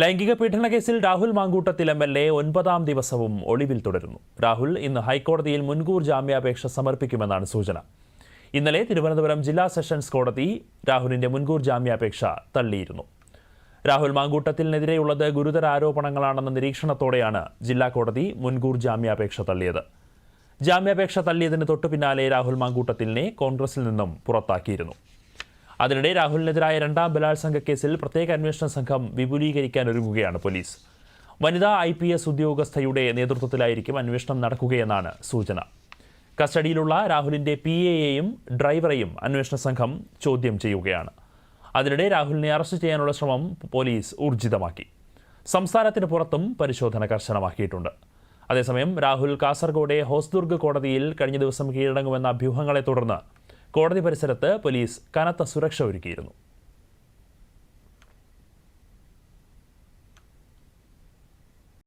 ലൈംഗിക പീഡന കേസിൽ Rahul Mankoottathil M L A ഒൻപതാം ദിവസവും ഒളിവിൽ തുടരുന്നു. രാഹുൽ ഇന്ന് ഹൈക്കോടതിയിൽ മുൻകൂർ ജാമ്യാപേക്ഷ സമർപ്പിക്കുമെന്നാണ് സൂചന. ഇന്നലെ തിരുവനന്തപുരം ജില്ലാ സെഷൻസ് കോടതി രാഹുലിന്റെ മുൻകൂർ ജാമ്യാപേക്ഷ തള്ളിയിരുന്നു. രാഹുൽ മാങ്കൂട്ടത്തിനെതിരെയുള്ളത് ഗുരുതര ആരോപണങ്ങളാണെന്ന നിരീക്ഷണത്തോടെയാണ് ജില്ലാ കോടതി മുൻകൂർ ജാമ്യാപേക്ഷ തള്ളിയത്. ജാമ്യാപേക്ഷ തള്ളിയതിന് തൊട്ടു പിന്നാലെ രാഹുൽ മാങ്കൂട്ടത്തിലിനെ കോൺഗ്രസിൽ നിന്നും പുറത്താക്കിയിരുന്നു. അതിനിടെ രാഹുലിനെതിരായ രണ്ടാം ബലാത്സംഗ കേസിൽ പ്രത്യേക അന്വേഷണ സംഘം വിപുലീകരിക്കാൻ ഒരുങ്ങുകയാണ് പോലീസ്. വനിതാ ഐ പി എസ് ഉദ്യോഗസ്ഥയുടെ നേതൃത്വത്തിലായിരിക്കും അന്വേഷണം നടക്കുകയെന്നാണ് സൂചന. കസ്റ്റഡിയിലുള്ള രാഹുലിന്റെ പി എയെയും ഡ്രൈവറെയും അന്വേഷണ സംഘം ചോദ്യം ചെയ്യുകയാണ്. അതിനിടെ രാഹുലിനെ അറസ്റ്റ് ചെയ്യാനുള്ള ശ്രമം പോലീസ് ഊർജിതമാക്കി. സംസ്ഥാനത്തിന് പുറത്തും പരിശോധന കർശനമാക്കിയിട്ടുണ്ട്. അതേസമയം രാഹുൽ കാസർഗോഡെ ഹോസ്ദുർഗ് കോടതിയിൽ കഴിഞ്ഞ ദിവസം കീഴടങ്ങുമെന്ന അഭ്യൂഹങ്ങളെ തുടർന്ന് കോടതി പരിസരത്ത് പോലീസ് കനത്ത സുരക്ഷ ഒരുക്കിയിരുന്നു